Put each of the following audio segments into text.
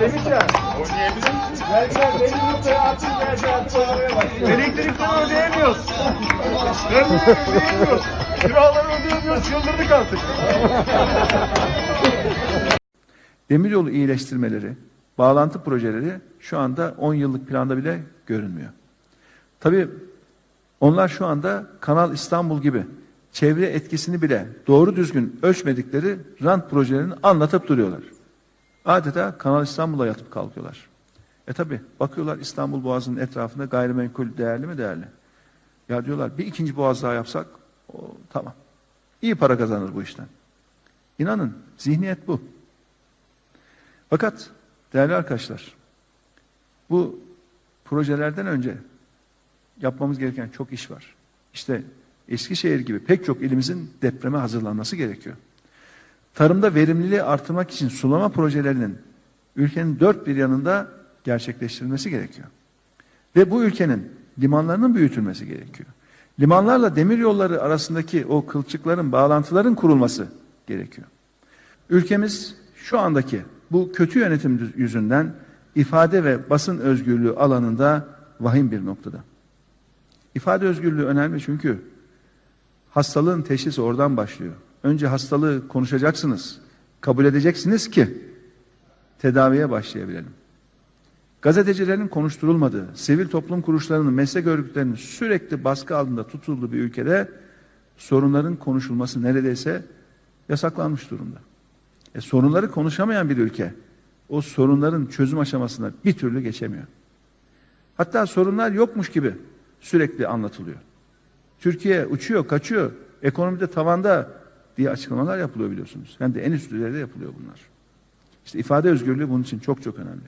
Demircan. Vergiler belli noktaya vergi artık oynamaya başlıyor. Elektrikleri ödeyemiyoruz. Ödeyemiyoruz. Kiraları ödeyemiyoruz. Çıldırdık artık. Demiryolu iyileştirmeleri, bağlantı projeleri şu anda 10 yıllık planda bile görünmüyor. Tabii onlar şu anda Kanal İstanbul gibi çevre etkisini bile doğru düzgün ölçmedikleri rant projelerini anlatıp duruyorlar. Adeta Kanal İstanbul'a yatıp kalkıyorlar. E tabi bakıyorlar İstanbul Boğazı'nın etrafında gayrimenkul değerli mi değerli? Ya diyorlar bir ikinci boğaz daha yapsak o, tamam. İyi para kazanır bu işten. İnanın zihniyet bu. Fakat değerli arkadaşlar bu projelerden önce yapmamız gereken çok iş var. İşte Eskişehir gibi pek çok ilimizin depreme hazırlanması gerekiyor. Tarımda verimliliği artırmak için sulama projelerinin ülkenin dört bir yanında gerçekleştirilmesi gerekiyor. Ve bu ülkenin limanlarının büyütülmesi gerekiyor. Limanlarla demir yolları arasındaki o kılçıkların, bağlantıların kurulması gerekiyor. Ülkemiz şu andaki bu kötü yönetim yüzünden ifade ve basın özgürlüğü alanında vahim bir noktada. İfade özgürlüğü önemli çünkü hastalığın teşhisi oradan başlıyor. Önce hastalığı konuşacaksınız, kabul edeceksiniz ki tedaviye başlayabilelim. Gazetecilerin konuşturulmadığı, sivil toplum kuruluşlarının, meslek örgütlerinin sürekli baskı altında tutulduğu bir ülkede sorunların konuşulması neredeyse yasaklanmış durumda. E, sorunları konuşamayan bir ülke o sorunların çözüm aşamasına bir türlü geçemiyor. Hatta sorunlar yokmuş gibi sürekli anlatılıyor. Türkiye uçuyor, kaçıyor, ekonomide tavanda diye açıklamalar yapılıyor biliyorsunuz. Hem de en üst düzeyde yapılıyor bunlar. İşte ifade özgürlüğü bunun için çok çok önemli.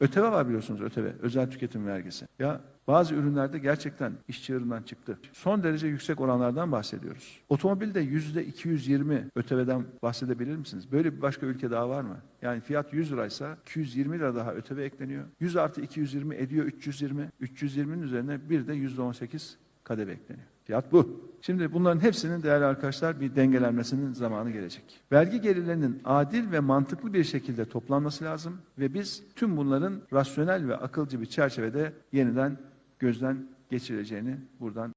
ÖTV var biliyorsunuz ÖTV, özel tüketim vergisi. Ya bazı ürünlerde gerçekten iş çığırından çıktı. Son derece yüksek oranlardan bahsediyoruz. Otomobilde yüzde 220 ÖTV'den bahsedebilir misiniz? Böyle bir başka ülke daha var mı? Yani fiyat 100 liraysa 220 lira daha ÖTV ekleniyor. 100 artı 220 ediyor 320. 320'nin üzerine bir de yüzde 18 kademe ekleniyor. Fiyat bu. Şimdi bunların hepsinin değerli arkadaşlar bir dengelenmesinin zamanı gelecek. Vergi gelirlerinin adil ve mantıklı bir şekilde toplanması lazım ve biz tüm bunların rasyonel ve akılcı bir çerçevede yeniden gözden geçirileceğini buradan